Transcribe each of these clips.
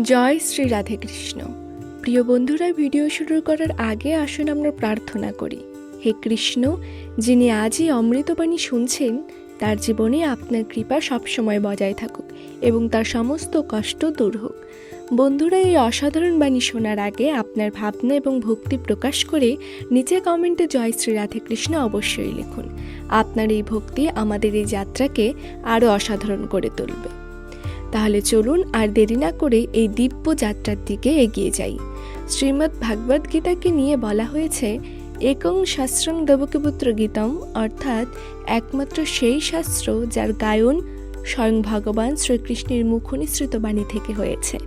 জয় শ্রী রাধে কৃষ্ণ। প্রিয় বন্ধুরা, ভিডিও শুরু করার আগে আসুন আমরা প্রার্থনা করি। হে কৃষ্ণ, যিনি আজই অমৃতবাণী শুনছেন, তার জীবনে আপনার কৃপা সবসময় বজায় থাকুক এবং তার সমস্ত কষ্ট দূর হোক। বন্ধুরা, এই অসাধারণ বাণী শোনার আগে আপনার ভাবনা এবং ভক্তি প্রকাশ করে নিচে কমেন্টে জয় শ্রী রাধে কৃষ্ণ অবশ্যই লিখুন। আপনার এই ভক্তি আমাদের এই যাত্রাকে আরও অসাধারণ করে তুলবে। তাহলে চলুন আর দেরি না করে এই দিব্য যাত্রার দিকে এগিয়ে যাই। শ্রীমদ্ ভাগবত গীতাকে নিয়ে বলা হয়েছে, একং শাস্ত্রং দেবকীপুত্র গীতম অর্থাৎ একমাত্র সেই শাস্ত্র যার গায়ন স্বয়ং ভগবান শ্রীকৃষ্ণের মুখনিসৃত বাণী থেকে হয়েছে।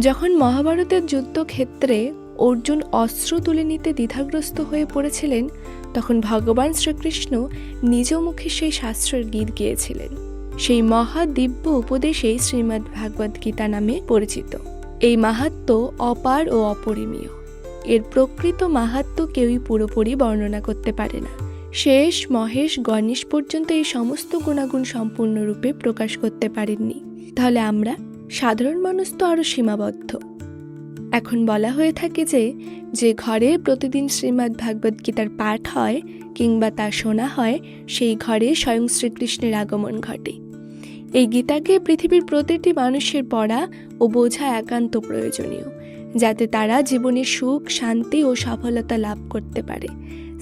যখন মহাভারতের যুদ্ধক্ষেত্রে অর্জুন অস্ত্র তুলে নিতে দ্বিধাগ্রস্ত হয়ে পড়েছিলেন, তখন ভগবান শ্রীকৃষ্ণ নিজ মুখে সেই শাস্ত্রের গীত গিয়েছিলেন। সেই মহাদিব্য উপদেশেই শ্রীমদ্ ভাগবত গীতা নামে পরিচিত। এই মাহাত্ম অপার ও অপরিমীয়। এর প্রকৃত মাহাত্ম কেউই পুরোপুরি বর্ণনা করতে পারে না। শেষ মহেশ গণেশ পর্যন্ত এই সমস্ত গুণাগুণ সম্পূর্ণরূপে প্রকাশ করতে পারেননি। তাহলে আমরা সাধারণ মানুষ তো আরও সীমাবদ্ধ। এখন বলা হয়ে থাকে যে যে ঘরে প্রতিদিন শ্রীমদ্ ভাগবত গীতার পাঠ হয় কিংবা তা শোনা হয়, সেই ঘরে স্বয়ং শ্রীকৃষ্ণের আগমন ঘটে। এই গীতাকে পৃথিবীর প্রতিটি মানুষের পড়া ও বোঝা একান্ত প্রয়োজনীয়, যাতে তারা জীবনে সুখ, শান্তি ও সফলতা লাভ করতে পারে।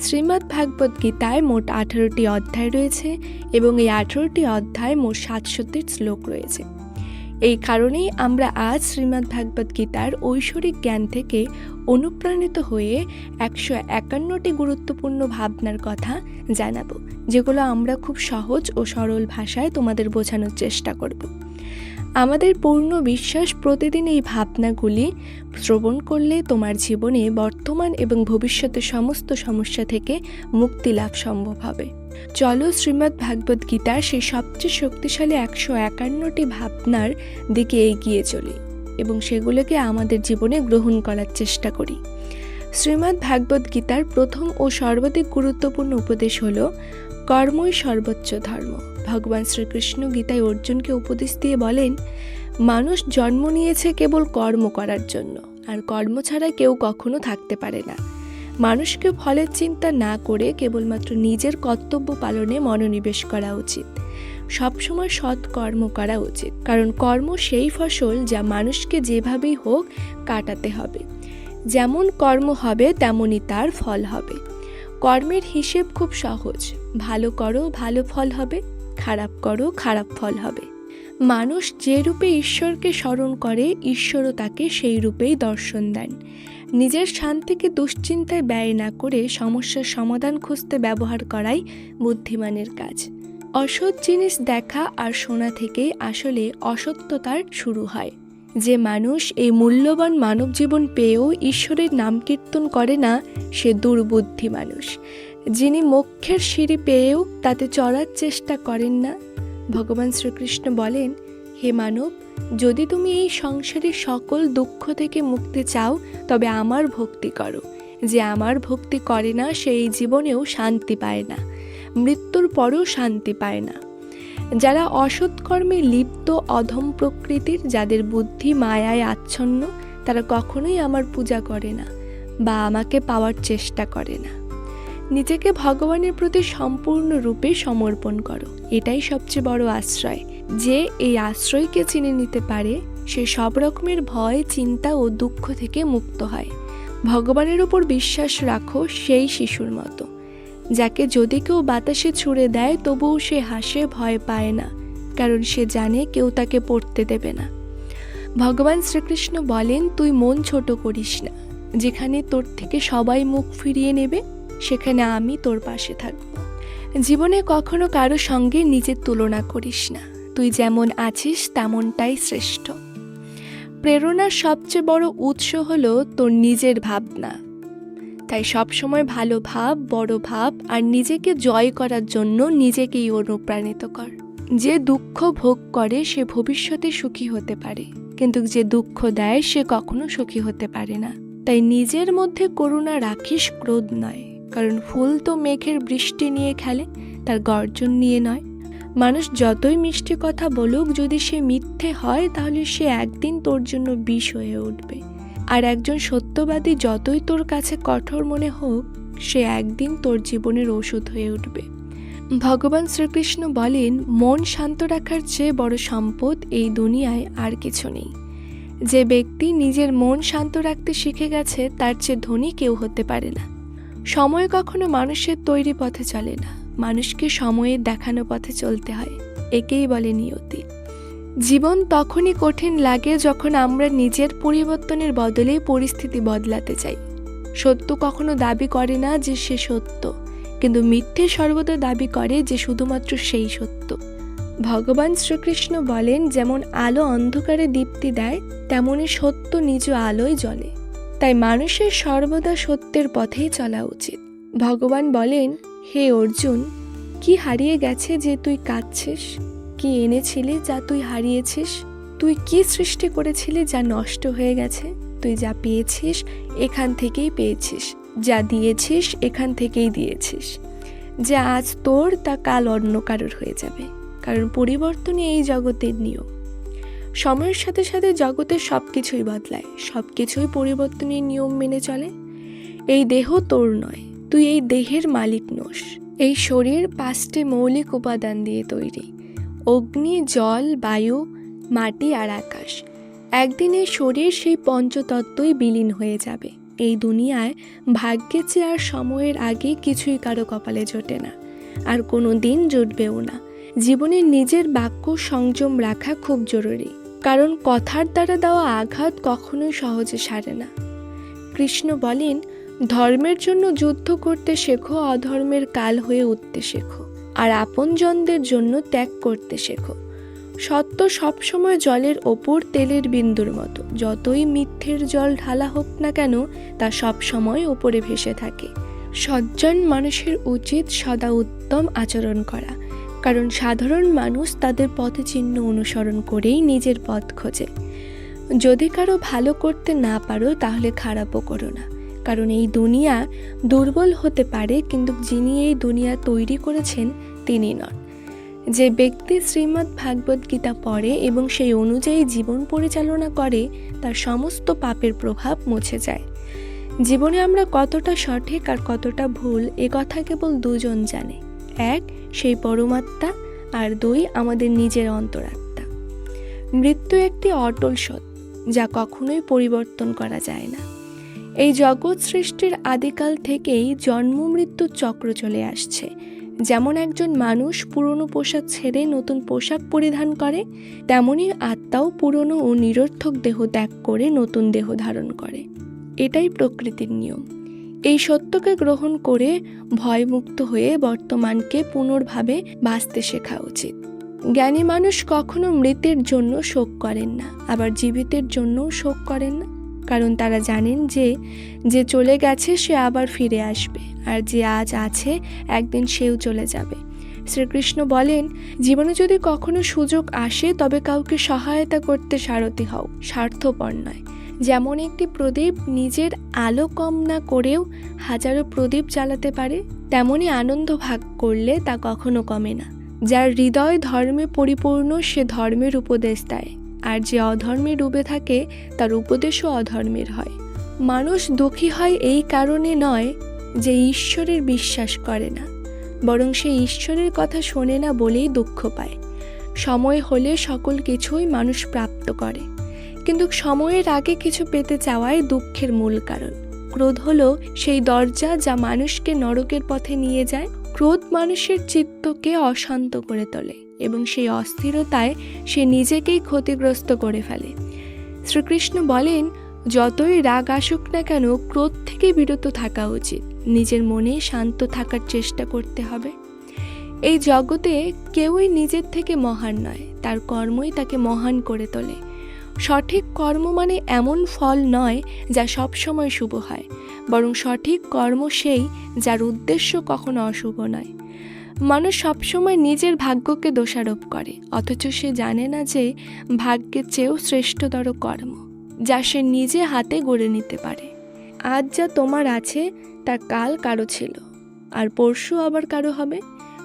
শ্রীমদ্ ভাগবত গীতায় মোট আঠারোটি অধ্যায় রয়েছে এবং এই আঠারোটি অধ্যায় মোট সাতশোটি শ্লোক রয়েছে। এই কারণেই আমরা আজ শ্রীমদ্ ভাগবত গীতার ঐশ্বরিক জ্ঞান থেকে অনুপ্রাণিত হয়ে একশো একান্নটি গুরুত্বপূর্ণ ভাবনার কথা জানাব, যেগুলো আমরা খুব সহজ ও সরল ভাষায় তোমাদের বোঝানোর চেষ্টা করব। আমাদের পূর্ণ বিশ্বাস প্রতিদিন এই ভাবনাগুলি শ্রবণ করলে তোমার জীবনে বর্তমান এবং ভবিষ্যতের সমস্ত সমস্যা থেকে মুক্তি লাভ সম্ভব হবে। চলো শ্রীমদ্ ভাগবত গীতার সেই সবচেয়ে শক্তিশালী একশো একান্নটি ভাবনার দিকে এগিয়ে চলি এবং সেগুলোকে আমাদের জীবনে গ্রহণ করার চেষ্টা করি। শ্রীমদ্ ভাগবত গীতার প্রথম ও সর্বাধিক গুরুত্বপূর্ণ উপদেশ হল, কর্মই সর্বোচ্চ ধর্ম। ভগবান শ্রীকৃষ্ণ গীতায় অর্জুনকে উপদেশ দিয়ে বলেন, মানুষ জন্ম নিয়েছে কেবল কর্ম করার জন্য, আর কর্ম ছাড়া কেউ কখনো থাকতে পারে না। মানুষকে ফলের চিন্তা না করে কেবলমাত্র নিজের কর্তব্য পালনে মনোনিবেশ করা উচিত। সবসময় সৎ কর্ম করা উচিত, কারণ কর্ম সেই ফসল যা মানুষকে যেভাবেই হোক কাটাতে হবে। যেমন কর্ম হবে, তেমনই তার ফল হবে। কর্মের হিসেব খুব সহজ, ভালো করো, ভালো ফল হবে। খারাপ করো, খারাপ ফল হবে। মানুষ যে রূপে ঈশ্বরকে স্মরণ করে, ঈশ্বরও তাকে সেই রূপেই দর্শন দেন। নিজের শান্তিকে দুশ্চিন্তায় ব্যয় না করে সমস্যার সমাধান খুঁজতে ব্যবহার করাই বুদ্ধিমানের কাজ। অসৎ জিনিস দেখা আর শোনা থেকেই আসলে অসত্যতার শুরু হয়। যে মানুষ এই মূল্যবান মানব জীবন পেয়েও ঈশ্বরের নাম কীর্তন করে না, সে দুর্বুদ্ধি মানুষ। যিনি মোক্ষের সিঁড়ি পেয়েও তাতে চড়ার চেষ্টা করেন না। ভগবান শ্রীকৃষ্ণ বলেন, হে মানব, যদি তুমি এই সংসারের সকল দুঃখ থেকে মুক্তি চাও, তবে আমার ভক্তি করো। যে আমার ভক্তি করে না, সে এই জীবনেও শান্তি পায় না। মৃত্যুর পরেও শান্তি পায় না। যারা অসৎকর্মে লিপ্ত অধম প্রকৃতির, যাদের বুদ্ধি মায়ায় আচ্ছন্ন, তারা কখনোই আমার পূজা করে না বা আমাকে পাওয়ার চেষ্টা করে না। নিজেকে ভগবানের প্রতি সম্পূর্ণরূপে সমর্পণ করো। এটাই সবচেয়ে বড় আশ্রয়। যে এই আশ্রয়কে চিনে নিতে পারে, সে সব রকমের ভয়, চিন্তা ও দুঃখ থেকে মুক্ত হয়। ভগবানের ওপর বিশ্বাস রাখো, সেই শিশুর মতো। যাকে যদি কেউ বাতাসে ছুঁড়ে দেয়, তবুও সে হাসে, ভয় পায় না। কারণ সে জানে কেউ তাকে পড়তে দেবে না। ভগবান শ্রীকৃষ্ণ বলেন, তুই মন ছোট করিস না। যেখানে তোর থেকে সবাই মুখ ফিরিয়ে নেবে সেখানে আমি তোর পাশে থাকব। জীবনে কখনো কারও সঙ্গে নিজের তুলনা করিস না। তুই যেমন আছিস, তেমনটাই শ্রেষ্ঠ। প্রেরণার সবচেয়ে বড় উৎস হলো তোর নিজের ভাবনা। তাই সবসময় ভালো ভাব, বড় ভাব আর নিজেকে জয় করার জন্য নিজেকেই অনুপ্রাণিত কর। যে দুঃখ ভোগ করে সে ভবিষ্যতে সুখী হতে পারে, কিন্তু যে দুঃখ দেয় সে কখনো সুখী হতে পারে না। তাই নিজের মধ্যে করুণা রাখিস, ক্রোধ নয়। কারণ ফুল তো মেঘের বৃষ্টি নিয়ে খেলে, তার গর্জন নিয়ে নয়। মানুষ যতই মিষ্টি কথা বলুক, যদি সে মিথ্যে হয়, তাহলে সে একদিন তোর জন্য বিষ হয়ে উঠবে। আর একজন সত্যবাদী যতই তোর কাছে কঠোর মনে হোক, সে একদিন তোর জীবনের ওষুধ হয়ে উঠবে। ভগবান শ্রীকৃষ্ণ বলেন, মন শান্ত রাখার চেয়ে বড় সম্পদ এই দুনিয়ায় আর কিছু নেই। যে ব্যক্তি নিজের মন শান্ত রাখতে শিখে গেছে, তার চেয়ে ধনী কেউ হতে পারে না। সময় কখনো মানুষের তৈরি পথে চলে না। মানুষকে সময়ের দেখানো পথে চলতে হয়। একেই বলে নিয়তি। জীবন তখনই কঠিন লাগে যখন আমরা নিজের পরিবর্তনের বদলে পরিস্থিতি বদলাতে চাই। সত্য কখনো দাবি করে না যে সে সত্য, কিন্তু মিথ্যে সর্বদা দাবি করে যে শুধুমাত্র সেই সত্য। ভগবান শ্রীকৃষ্ণ বলেন, যেমন আলো অন্ধকারে দীপ্তি দেয়, তেমনি সত্য নিজ আলোয় জ্বলে। তাই মানুষের সর্বদা সত্যের পথেই চলা উচিত। ভগবান বলেন, হে অর্জুন, কি হারিয়ে গেছে যে তুই কাঁদছিস? কি এনেছিলি যা তুই হারিয়েছিস? তুই কি সৃষ্টি করেছিলি যা নষ্ট হয়ে গেছে? তুই যা পেয়েছিস, এখান থেকেই পেয়েছিস। যা দিয়েছিস, এখান থেকেই দিয়েছিস। যা আজ তোর, তা কাল অন্য কারোর হয়ে যাবে। কারণ পরিবর্তনই এই জগতের নিয়ম। সময়ের সাথে সাথে জগতের সব কিছুই বদলায় সব কিছুই পরিবর্তনের নিয়ম মেনে চলে। এই দেহ তোর নয়, তুই এই দেহের মালিক নোস। এই শরীর পাঁচটি মৌলিক উপাদান দিয়ে তৈরি। অগ্নি, জল, বায়ু, মাটি আর আকাশ। একদিন এই শরীর সেই পঞ্চতত্ত্বই বিলীন হয়ে যাবে। এই দুনিয়ায় ভাগ্যে চেয়ে আর সময়ের আগে কিছুই কারও কপালে জোটে না। আর কোনো দিন জুটবেও না। জীবনে নিজের বাক্য সংযম রাখা খুব জরুরি। কারণ কথার দ্বারা দেওয়া আঘাত কখনোই সহজে সারে না। কৃষ্ণ বলেন, ধর্মের জন্য যুদ্ধ করতে শেখো, অধর্মের কাল হয়ে উঠতে শেখো, আর আপনজনদের জন্য ত্যাগ করতে শেখো। সত্য সবসময় জলের ওপর তেলের বিন্দুর মতো। যতই মিথ্যের জল ঢালা হোক না কেন, তা সবসময় ওপরে ভেসে থাকে। সজ্জন মানুষের উচিত সদা উত্তম আচরণ করা। কারণ সাধারণ মানুষ তাদের পথে চিহ্ন অনুসরণ করেই নিজের পথ খোঁজে। যদি কারও ভালো করতে না পারো, তাহলে খারাপও করো না। কারণ এই দুনিয়া দুর্বল হতে পারে, কিন্তু যিনি এই দুনিয়া তৈরি করেছেন, তিনি নন। যে ব্যক্তি শ্রীমদ্ ভাগবত গীতা পড়ে এবং সেই অনুযায়ী জীবন পরিচালনা করে, তার সমস্ত পাপের প্রভাব মুছে যায়। জীবনে আমরা কতটা সঠিক আর কতটা ভুল, এ কথা কেবল দুজন জানে। এক, সেই পরমাত্মা, আর দুই, আমাদের নিজের অন্তরাত্মা। মৃত্যু একটি অটল সত্য, যা কখনোই পরিবর্তন করা যায় না। এই জগৎ সৃষ্টির আদিকাল থেকেই জন্ম মৃত্যুর চক্র চলে আসছে। যেমন একজন মানুষ পুরনো পোশাক ছেড়ে নতুন পোশাক পরিধান করে, তেমনি আত্মাও পুরনো ও নিরর্থক দেহ ত্যাগ করে নতুন দেহ ধারণ করে। এটাই প্রকৃতির নিয়ম। এই সত্যকে গ্রহণ করে ভয়মুক্ত হয়ে বর্তমানকে পুনর্ভাবে বাঁচতে শেখা উচিত। জ্ঞানী মানুষ কখনো মৃতের জন্য শোক করেন না, আবার জীবিতের জন্যও শোক করেন না। কারণ তারা জানেন যে যে চলে গেছে সে আবার ফিরে আসবে, আর যে আজ আছে, একদিন সেও চলে যাবে। শ্রীকৃষ্ণ বলেন, জীবনে যদি কখনো সুযোগ আসে, তবে কাউকে সহায়তা করতে সারথি হও স্বার্থপর নয়। যেমন একটি প্রদীপ নিজের আলো কম না করেও হাজারো প্রদীপ জ্বালাতে পারে, তেমনি আনন্দ ভাগ করলে তা কখনো কমে না। যার হৃদয় ধর্মে পরিপূর্ণ, সে ধর্মের উপদেশ দেয়। আর যে অধর্মে ডুবে থাকে, তার উপদেশও অধর্মের হয়। মানুষ দুঃখী হয় এই কারণে নয় যে ঈশ্বরের বিশ্বাস করে না, বরং সে ঈশ্বরের কথা শোনে না বলেই দুঃখ পায়। সময় হলে সকল কিছুই মানুষ প্রাপ্ত করে। কিন্তু সময়ের আগে কিছু পেতে চাওয়াই দুঃখের মূল কারণ। ক্রোধ হলো সেই দরজা যা মানুষকে নরকের পথে নিয়ে যায়। ক্রোধ মানুষের চিত্তকে অশান্ত করে তোলে এবং সেই অস্থিরতায় সে নিজেকেই ক্ষতিগ্রস্ত করে ফেলে। শ্রীকৃষ্ণ বলেন, যতই রাগ আসুক না কেন, ক্রোধ থেকে বিরত থাকা উচিত। নিজের মনে শান্ত থাকার চেষ্টা করতে হবে। এই জগতে কেউই নিজের থেকে মহান নয়, তার কর্মই তাকে মহান করে তোলে। সঠিক কর্ম মানে এমন ফল নয় যা সবসময় শুভ হয়, বরং সঠিক কর্ম সেই যার উদ্দেশ্য কখনো অশুভ নয়। মানুষ সবসময় নিজের ভাগ্যকে দোষারোপ করে, অথচ সে জানে না যে ভাগ্যের চেয়েও শ্রেষ্ঠতর কর্ম, যা সে নিজে হাতে গড়ে নিতে পারে। আজ যা তোমার আছে তা কাল কারও ছিল, আর পরশু আবার কারও হবে।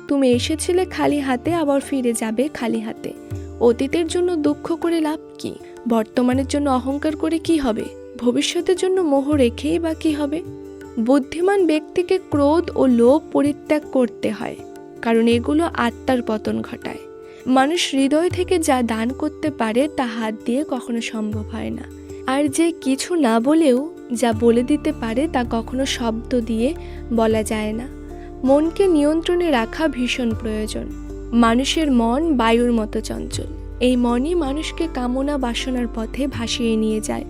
তুমি এসেছিলে খালি হাতে, আবার ফিরে যাবে খালি হাতে। অতীতের জন্য দুঃখ করে লাভ কি? বর্তমানের জন্য অহংকার করে কি হবে? ভবিষ্যতের জন্য মোহ রেখেই বা কি হবে? বুদ্ধিমান ব্যক্তিকে ক্রোধ ও লোভ পরিত্যাগ করতে হয়, কারণ এগুলো আত্মার পতন ঘটায়। মানুষ হৃদয় থেকে যা দান করতে পারে তা হাত দিয়ে কখনো সম্ভব হয় না। আর যে কিছু না বলেও যা বলে দিতে পারে তা কখনো শব্দ দিয়ে বলা যায় না। মনকে নিয়ন্ত্রণে রাখা ভীষণ প্রয়োজন। মানুষের মন বায়ুর মতো চঞ্চল। এই মনই মানুষকে কামনা বাসনার পথে ভাসিয়ে নিয়ে যায়।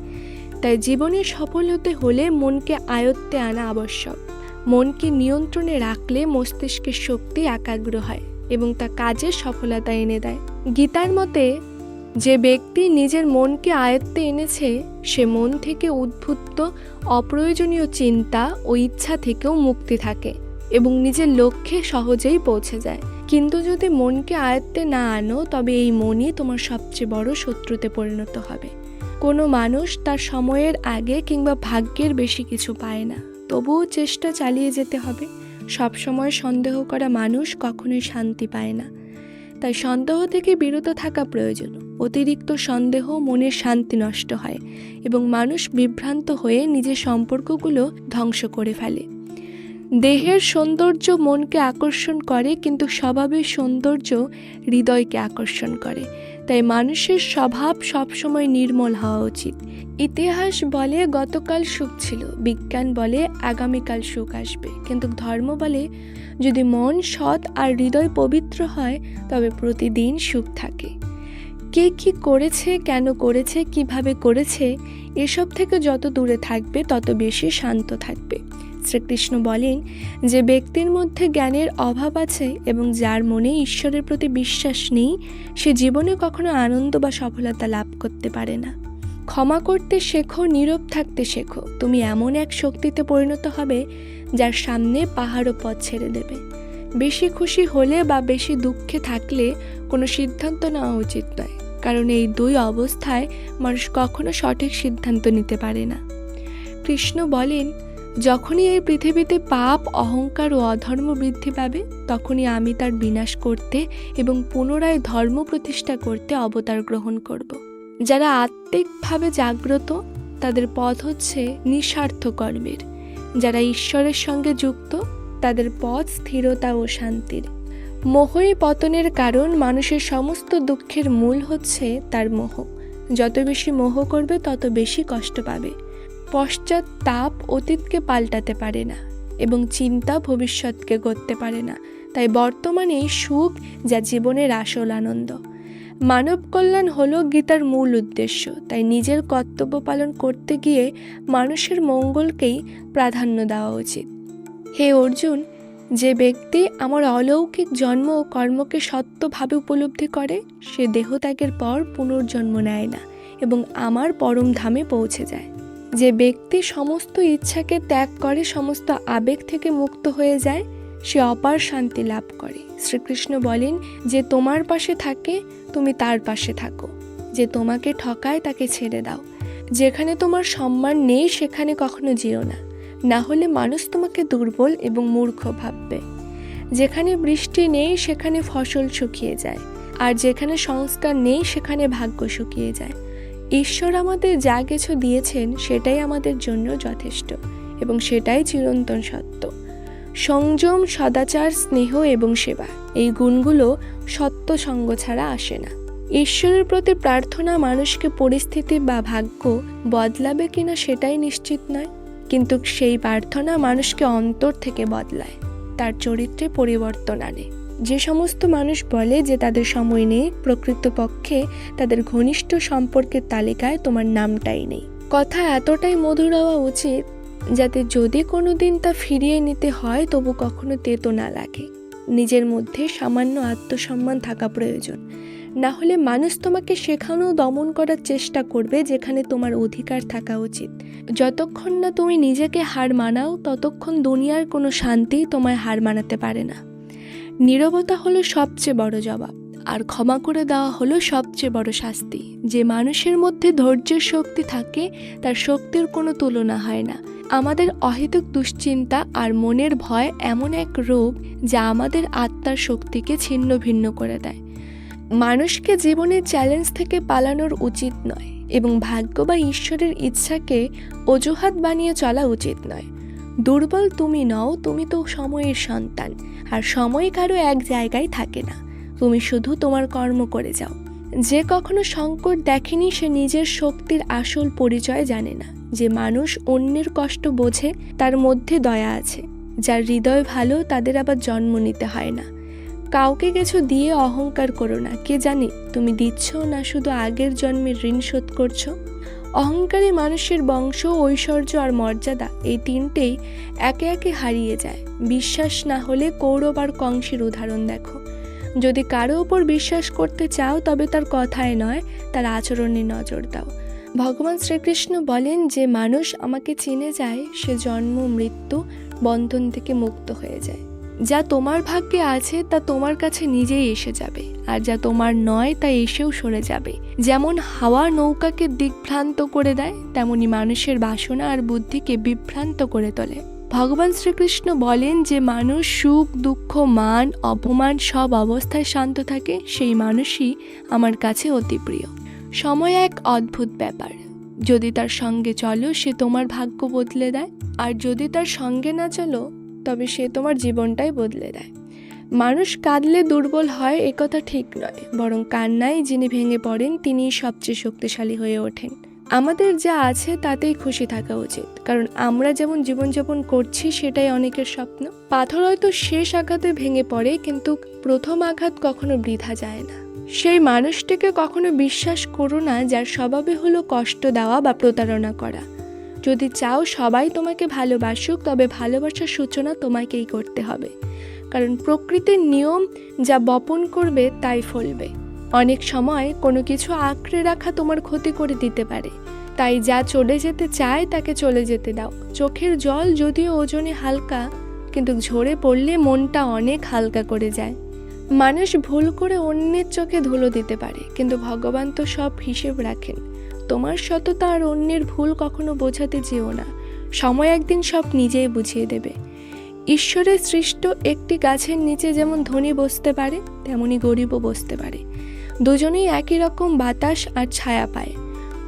তাই জীবনে সফল হতে হলে মনকে আয়ত্তে আনা আবশ্যক। মনকে নিয়ন্ত্রণে রাখলে মস্তিষ্কের শক্তি একাগ্র হয় এবং তা কাজের সফলতা এনে দেয়। গীতার মতে, যে ব্যক্তি নিজের মনকে আয়ত্তে এনেছে, সে মন থেকে উদ্ভুত অপ্রয়োজনীয় চিন্তা ও ইচ্ছা থেকেও মুক্তি থাকে এবং নিজের লক্ষ্যে সহজেই পৌঁছে যায়। কিন্তু যদি মনকে আয়ত্তে না আনো, তবে এই মনই তোমার সবচেয়ে বড় শত্রুতে পরিণত হবে। কোনো মানুষ তার সময়ের আগে কিংবা ভাগ্যের বেশি কিছু পায় না। তবুও চেষ্টা চালিয়ে যেতে হবে। সবসময় সন্দেহ করা মানুষ কখনোই শান্তি পায় না। তাই সন্দেহ থেকে বিরত থাকা প্রয়োজন। অতিরিক্ত সন্দেহ মনের শান্তি নষ্ট হয় এবং মানুষ বিভ্রান্ত হয়ে নিজের সম্পর্কগুলো ধ্বংস করে ফেলে। দেহের সৌন্দর্য মনকে আকর্ষণ করে, কিন্তু স্বভাবের সৌন্দর্য হৃদয়কে আকর্ষণ করে। তাই মানুষের স্বভাব সবসময় নির্মল হওয়া উচিত। ইতিহাস বলে, গতকাল সুখ ছিল, বিজ্ঞান বলে, আগামীকাল সুখ আসবে। কিন্তু ধর্ম বলে, যদি মন সৎ আর হৃদয় পবিত্র হয়, তবে প্রতিদিন সুখ থাকে। কে কি করেছে, কেন করেছে, কীভাবে করেছে, এসব থেকে যত দূরে থাকবে, তত বেশি শান্ত থাকবে। শ্রীকৃষ্ণ বলেন যে ব্যক্তির মধ্যে জ্ঞানের অভাব আছে এবং যার মনে ঈশ্বরের প্রতি বিশ্বাস নেই, সে জীবনে কখনো আনন্দ বা সফলতা লাভ করতে পারে না। ক্ষমা করতে শেখো, নীরব থাকতে শেখো। তুমি এমন এক শক্তিতে পরিণত হবে যার সামনে পাহাড়ও পথ ছেড়ে দেবে। বেশি খুশি হলে বা বেশি দুঃখে থাকলে কোনো সিদ্ধান্ত নেওয়া উচিত নয়, কারণ এই দুই অবস্থায় মানুষ কখনো সঠিক সিদ্ধান্ত নিতে পারে না। কৃষ্ণ বলেন যখনই এই পৃথিবীতে পাপ, অহংকার ও অধর্ম বৃদ্ধি পাবে, তখনই আমি তার বিনাশ করতে এবং পুনরায় ধর্ম প্রতিষ্ঠা করতে অবতার গ্রহণ করব। যারা আত্মিকভাবে জাগ্রত, তাদের পথ হচ্ছে নিঃস্বার্থ কর্মের যারা ঈশ্বরের সঙ্গে যুক্ত, তাদের পথ স্থিরতা ও শান্তির। মোহই পতনের কারণ মানুষের সমস্ত দুঃখের মূল হচ্ছে তার মোহ। যত বেশি মোহ করবে, তত বেশি কষ্ট পাবে। পশ্চাৎতাপ অতীতকে পাল্টাতে পারে না এবং চিন্তা ভবিষ্যৎকে গড়তে পারে না। তাই বর্তমানে সুখ যা জীবনের আসল আনন্দ। মানব কল্যাণ হল গীতার মূল উদ্দেশ্য। তাই নিজের কর্তব্য পালন করতে গিয়ে মানুষের মঙ্গলকেই প্রাধান্য দেওয়া উচিত। হে অর্জুন, যে ব্যক্তি আমার অলৌকিক জন্ম ও কর্মকে সত্যভাবে উপলব্ধি করে, সে দেহত্যাগের পর পুনর্জন্ম নেয় না এবং আমার পরম ধামে পৌঁছে যায়। যে ব্যক্তি সমস্ত ইচ্ছাকে ত্যাগ করে, সমস্ত আবেগ থেকে মুক্ত হয়ে যায়, সে অপার শান্তি লাভ করে। শ্রীকৃষ্ণ বলেন, যে তোমার পাশে থাকে, তুমি তার পাশে থাকো। যে তোমাকে ঠকায়, তাকে ছেড়ে দাও। যেখানে তোমার সম্মান নেই, সেখানে কখনো যেও না। না হলে মানুষ তোমাকে দুর্বল এবং মূর্খ ভাববে। যেখানে বৃষ্টি নেই, সেখানে ফসল শুকিয়ে যায়। আর যেখানে সংস্কার নেই, সেখানে ভাগ্য শুকিয়ে যায়। ঈশ্বর আমাদের যা কিছু দিয়েছেন, সেটাই আমাদের জন্য যথেষ্ট এবং সেটাই চিরন্তন সত্য। সংযম, সদাচার, স্নেহ এবং সেবা, এই গুণগুলো সত্য সঙ্গ ছাড়া আসে না। ঈশ্বরের প্রতি প্রার্থনা মানুষকে পরিস্থিতি বা ভাগ্য বদলাবে কিনা সেটাই নিশ্চিত নয়, কিন্তু সেই প্রার্থনা মানুষকে অন্তর থেকে বদলায়, তার চরিত্রে পরিবর্তন আনে। যে সমস্ত মানুষ বলে যে তাদের সময় নেই, প্রকৃতপক্ষে তাদের ঘনিষ্ঠ সম্পর্কের তালিকায় তোমার নামটাই নেই। কথা এতটাই মধুর হওয়া উচিত যাতে যদি কোনো দিন তা ফিরিয়ে নিতে হয়, তবু কখনো তেতো না লাগে। নিজের মধ্যে সামান্য আত্মসম্মান থাকা প্রয়োজন। না হলে মানুষ তোমাকে শেখানো দমন করার চেষ্টা করবে যেখানে তোমার অধিকার থাকা উচিত। যতক্ষণ না তুমি নিজেকে হার মানাও, ততক্ষণ দুনিয়ার কোনো শান্তি তোমায় হার মানাতে পারে না। নীরবতা হলো সবচেয়ে বড় জবাব, আর ক্ষমা করে দেওয়া হলো সবচেয়ে বড় শাস্তি। যে মানুষের মধ্যে ধৈর্যের শক্তি থাকে, তার শক্তির কোনো তুলনা হয় না। আমাদের অহেতুক দুশ্চিন্তা আর মনের ভয় এমন এক রোগ যা আমাদের আত্মার শক্তিকে ছিন্ন ভিন্ন করে দেয়। মানুষকে জীবনের চ্যালেঞ্জ থেকে পালানোর উচিত নয় এবং ভাগ্য বা ঈশ্বরের ইচ্ছাকে অজুহাত বানিয়ে চলা উচিত নয়। দুর্বল তুমি নও, তুমি তো সময়ের সন্তান। আর সময় কারও এক জায়গায় থাকে না। তুমি শুধু তোমার কর্ম করে যাও। যে কখনো সংকট দেখেনি, সে নিজের শক্তির আসল পরিচয় জানে না। যে মানুষ অন্যের কষ্ট বোঝে, তার মধ্যে দয়া আছে। যার হৃদয় ভালো, তাদের আবার জন্ম নিতে হয় না। কাউকে কিছু দিয়ে অহংকার করো না। কে জানে, তুমি দিচ্ছ না শুধু আগের জন্মের ঋণ শোধ করছ? অহংকারী মানুষের বংশ, ঐশ্বর্য আর মর্যাদা এই তিনটেই একে একে হারিয়ে যায়। বিশ্বাস না হলে কৌরব আর কংসের উদাহরণ দেখো। যদি কারও ওপর বিশ্বাস করতে চাও, তবে তার কথায় নয়, তার আচরণে নজর দাও। ভগবান শ্রীকৃষ্ণ বলেন যে, মানুষ আমাকে চিনে যায়, সে জন্ম, মৃত্যু, বন্ধন থেকে মুক্ত হয়ে যায়। যা তোমার ভাগ্যে আছে তা তোমার কাছে নিজেই এসে যাবে, আর যা তোমার নয় তা এসেও সরে যাবে। যেমন হাওয়া নৌকাকে দিগ্ভ্রান্ত করে দেয়, তেমনি মানুষের বাসনা আর বুদ্ধিকে বিভ্রান্ত করে তোলে। ভগবান শ্রীকৃষ্ণ বলেন যে মানুষ সুখ, দুঃখ, মান, অপমান সব অবস্থায় শান্ত থাকে, সেই মানুষই আমার কাছে অতি প্রিয়। সময় এক অদ্ভুত ব্যাপার। যদি তার সঙ্গে চলো, সে তোমার ভাগ্য বদলে দেয়, আর যদি তার সঙ্গে না চলো তবে সে তোমার জীবনটাই বদলে দেয়। মানুষ কাঁদলে দুর্বল হয় একথা ঠিক নয়, বরং কান্নায় যিনি ভেঙে পড়েন তিনিই সবচেয়ে শক্তিশালী হয়ে ওঠেন। আমাদের যা আছে তাতেই খুশি থাকা উচিত, কারণ আমরা যেমন জীবনযাপন করছি সেটাই অনেকের স্বপ্ন। পাথর হয়তো শেষ আঘাতে ভেঙে পড়ে, কিন্তু প্রথম আঘাত কখনো বৃথা যায় না। সেই মানুষটিকে কখনো বিশ্বাস করো না, যার স্বভাবে হলো কষ্ট দেওয়া বা প্রতারণা করা। যদি চাও সবাই তোমাকে ভালোবাসুক, তবে ভালোবাসার সূচনা তোমাকেই করতে হবে। কারণ প্রকৃতির নিয়ম যা বপন করবে, তাই ফলবে। অনেক সময় কোনো কিছু আঁকড়ে রাখা তোমার ক্ষতি করে দিতে পারে। তাই যা চলে যেতে চায়, তাকে চলে যেতে দাও। চোখের জল যদিও ওজনে হালকা, কিন্তু ঝরে পড়লে মনটা অনেক হালকা করে যায়। মানুষ ভুল করে অন্যের চোখে ধুলো দিতে পারে, কিন্তু ভগবান তো সব হিসেব রাখেন। তোমার সততা আর অন্যের ভুল কখনো বোঝাতে যেও না। সময় একদিন সব নিজেই বুঝিয়ে দেবে। ঈশ্বরের সৃষ্ট একটি গাছের নিচে যেমন ধনী বসতে পারে, তেমনি গরিবও বসতে পারে। দুজনেই একই রকম বাতাস আর ছায়া পায়।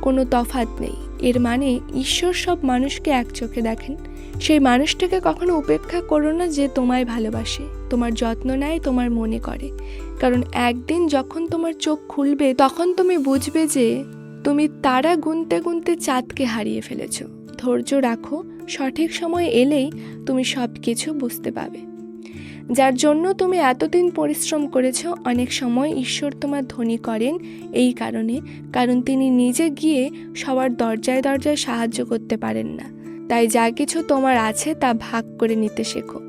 কোনো তফাত নেই। এর মানে ঈশ্বর সব মানুষকে এক চোখে দেখেন। সেই মানুষটাকে কখনো উপেক্ষা করো না যে তোমায় ভালোবাসে, তোমার যত্ন নেয়, তোমার মনে করে। কারণ একদিন যখন তোমার চোখ খুলবে, তখন তুমি বুঝবে যে তুমি তারা গুনতে গুনতে চাঁদকে হারিয়ে ফেলেছ। ধৈর্য রাখো, সঠিক সময় এলেই তুমি সব কিছু বুঝতে পাবে। যার জন্য তুমি এতদিন পরিশ্রম করেছ, অনেক সময় ঈশ্বর তোমার ধনী করেন এই কারণে, কারণ তিনি নিজে গিয়ে সবার দরজায় দরজায় সাহায্য করতে পারেন না। তাই যা কিছু তোমার আছে তা ভাগ করে নিতে শেখো।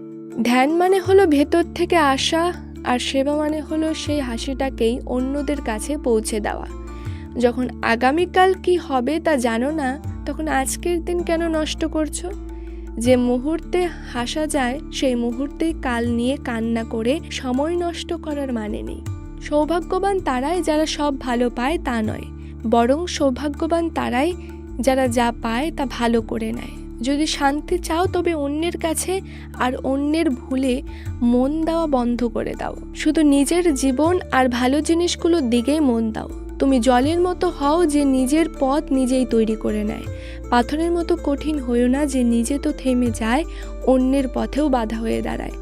ধ্যান মানে হলো ভেতর থেকে আসা, আর সেবা মানে হলো সেই হাসিটাকেই অন্যদের কাছে পৌঁছে দেওয়া। যখন আগামীকাল কি হবে তা জানো না, তখন আজকের দিন কেন নষ্ট করছ? যে মুহূর্তে হাসা যায়, সেই মুহূর্তেই কাল নিয়ে কান্না করে সময় নষ্ট করার মানে নেই। সৌভাগ্যবান তারাই যারা সব ভালো পায় তা নয়, বরং সৌভাগ্যবান তারাই যারা যা পায় তা ভালো করে নেয়। যদি শান্তি চাও, তবে অন্যের কাছে আর অন্যের ভুলে মন দেওয়া বন্ধ করে দাও। শুধু নিজের জীবন আর ভালো জিনিসগুলোর দিকেই মন দাও। তুমি জলের মতো হও যে নিজের পথ নিজেই তৈরি করে নেয়। পাথরের মতো কঠিন হয়েও না যে নিজে তো থেমে যায়, অন্যের পথেও বাধা হয়ে দাঁড়ায়।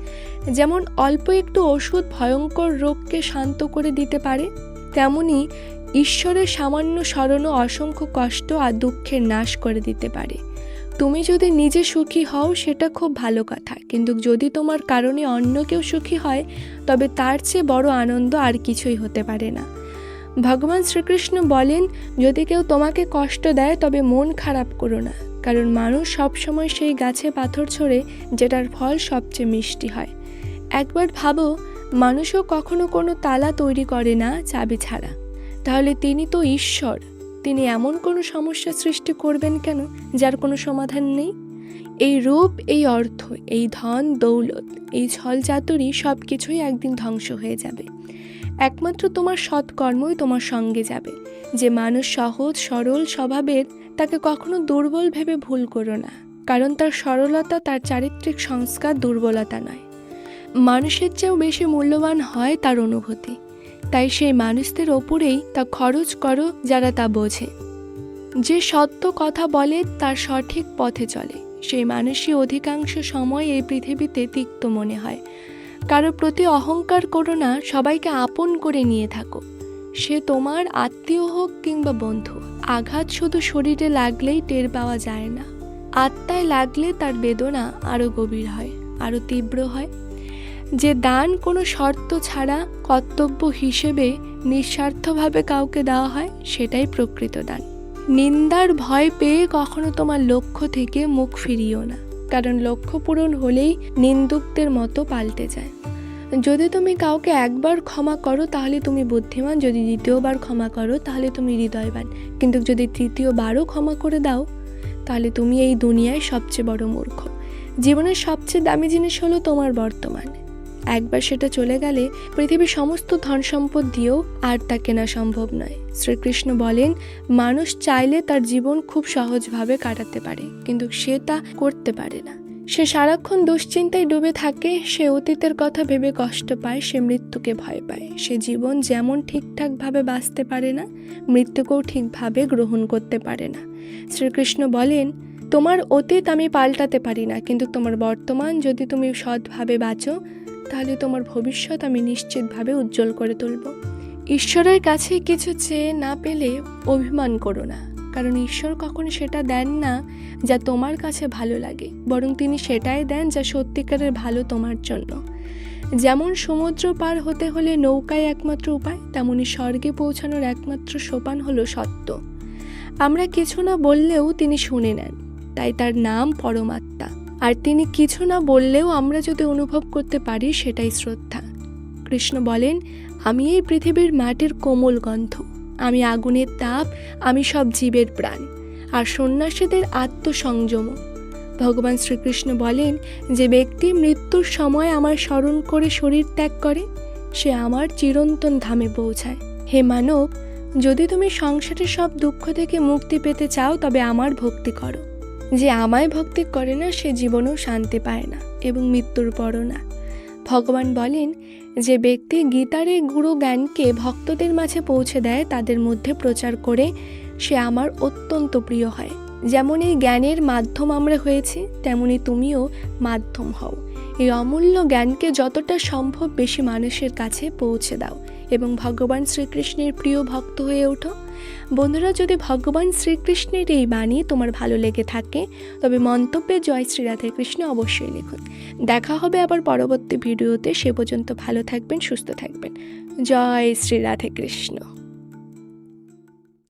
যেমন অল্প একটু ওষুধ ভয়ঙ্কর রোগকে শান্ত করে দিতে পারে, তেমনি ঈশ্বরের সামান্য স্মরণও অসংখ্য কষ্ট আর দুঃখের নাশ করে দিতে পারে। তুমি যদি নিজে সুখী হও সেটা খুব ভালো কথা, কিন্তু যদি তোমার কারণে অন্য কেউ সুখী হয়, তবে তার চেয়ে বড় আনন্দ আর কিছুই হতে পারে না। ভগবান শ্রীকৃষ্ণ বলেন, যদি কেউ তোমাকে কষ্ট দেয়, তবে মন খারাপ করো না, কারণ মানুষ সবসময় সেই গাছে পাথর ছড়ে, যেটার ফল সবচেয়ে মিষ্টি হয়। একবার ভাবো, মানুষও কখনো কোনো তালা তৈরি করে না চাবি ছাড়া। তাহলে তিনি তো ঈশ্বর। তিনি এমন কোনো সমস্যা সৃষ্টি করবেন কেন, যার কোনো সমাধান নেই? এই রূপ, এই অর্থ, এই ধন, দৌলত, এই ছল চাতুরি সব কিছুই একদিন ধ্বংস হয়ে যাবে। একমাত্র তোমার সৎকর্মই তোমার সঙ্গে যাবে। যে মানুষ সহজ, সরল স্বভাবের, তাকে কখনো দুর্বল ভেবে ভুল করো না। কারণ তার সরলতা, তার চারিত্রিক সংস্কার দুর্বলতা নয়। মানুষের চেয়েও বেশি মূল্যবান হয় তার অনুভূতি। তাই সেই মানুষদের ওপরেই তা খরচ করো যারা তা বোঝে। যে সত্য কথা বলে, তার সঠিক পথে চলে। সেই মানুষই অধিকাংশ সময় এই পৃথিবীতে তিক্ত মনে হয়। কারও প্রতি অহংকার করো না, সবাইকে আপন করে নিয়ে থাকো। সে তোমার আত্মীয় হোক কিংবা বন্ধু, আঘাত শুধু শরীরে লাগলেই টের পাওয়া যায় না। আত্মায় লাগলে তার বেদনা আরও গভীর হয় আরও তীব্র হয়। যে দান কোনো শর্ত ছাড়া কর্তব্য হিসেবে নিঃস্বার্থভাবে কাউকে দেওয়া হয়, সেটাই প্রকৃত দান। নিন্দার ভয় পেয়ে কখনো তোমার লক্ষ্য থেকে মুখ ফিরিও না। কারণ লক্ষ্য পূরণ হলেই নিন্দুকদের মতো পাল্টে যায়। যদি তুমি কাউকে একবার ক্ষমা করো, তাহলে তুমি বুদ্ধিমান। যদি দ্বিতীয়বার ক্ষমা করো, তাহলে তুমি হৃদয়বান। কিন্তু যদি তৃতীয়বারও ক্ষমা করে দাও, তাহলে তুমি এই দুনিয়ায় সবচেয়ে বড় মূর্খ। জীবনের সবচেয়ে দামি জিনিস হলো তোমার বর্তমান। একবার সেটা চলে গেলে পৃথিবীর সমস্ত ধন সম্পদ দিয়েও আর তা কেনা সম্ভব নয়। শ্রীকৃষ্ণ বলেন, মানুষ চাইলে তার জীবন খুব সহজভাবে কাটাতে পারে, কিন্তু সে তা করতে পারে না। সে সারাক্ষণ দুশ্চিন্তায় ডুবে থাকে, সে অতীতের কথা ভেবে কষ্ট পায়, সে মৃত্যুকে ভয় পায়। সে জীবন যেমন ঠিকঠাকভাবে বাঁচতে পারে না, মৃত্যুকেও ঠিকভাবে গ্রহণ করতে পারে না। শ্রীকৃষ্ণ বলেন, তোমার অতীত আমি পাল্টাতে পারি না, কিন্তু তোমার বর্তমান যদি তুমি সৎভাবে বাঁচো তাহলে তোমার ভবিষ্যৎ আমি নিশ্চিতভাবে উজ্জ্বল করে তুলব। ঈশ্বরের কাছে কিছু চেয়ে না পেলে অভিমান করো না, কারণ ঈশ্বর কখনো সেটা দেন না যা তোমার কাছে ভালো লাগে, বরং তিনি সেটাই দেন যা সত্যিকারের ভালো তোমার জন্য। যেমন সমুদ্র পার হতে হলে নৌকায় একমাত্র উপায়, তেমনি স্বর্গে পৌঁছানোর একমাত্র সোপান হলো সত্য। আমরা কিছু না বললেও তিনি শুনে নেন, তাই তার নাম পরমাত্মা। আর তিনি কিছু না বললেও আমরা যদি অনুভব করতে পারি সেটাই শ্রদ্ধা। কৃষ্ণ বলেন, আমি এই পৃথিবীর মাটির কোমল গন্ধ। আমি আগুনের তাপ, আমি সব জীবের প্রাণ। আর সন্ন্যাসীদের আত্মসংযম। ভগবান শ্রীকৃষ্ণ বলেন, যে ব্যক্তি মৃত্যুর সময় আমার স্মরণ করে শরীর ত্যাগ করে, সে আমার চিরন্তন ধামে পৌঁছায়। হে মানব, যদি তুমি সংসারের সব দুঃখ থেকে মুক্তি পেতে চাও, তবে আমার ভক্তি করো। যে আমায় ভক্তি করে না, সে জীবনেও শান্তি পায় না এবং মৃত্যুর পরও না। ভগবান বলেন, যে ব্যক্তি গীতারে গুরু জ্ঞানকে ভক্তদের মাঝে পৌঁছে দেয়, তাদের মধ্যে প্রচার করে সে আমার অত্যন্ত প্রিয় হয়। যেমন এই জ্ঞানের মাধ্যম আমরা হয়েছি, তেমনি তুমিও মাধ্যম হও। এই অমূল্য জ্ঞানকে যতটা সম্ভব বেশি মানুষের কাছে পৌঁছে দাও এবং ভগবান শ্রীকৃষ্ণের প্রিয় ভক্ত হয়ে ওঠো। বন্ধুরা, যদি ভগবান শ্রীকৃষ্ণের এই বাণী তোমার ভালো লেগে থাকে, তবে মন্তব্যে জয় শ্রী রাধে কৃষ্ণ অবশ্যই লিখুন। দেখা হবে আবার পরবর্তী ভিডিওতে। সে পর্যন্ত ভালো থাকবেন, সুস্থ থাকবেন। জয় শ্রী রাধে কৃষ্ণ।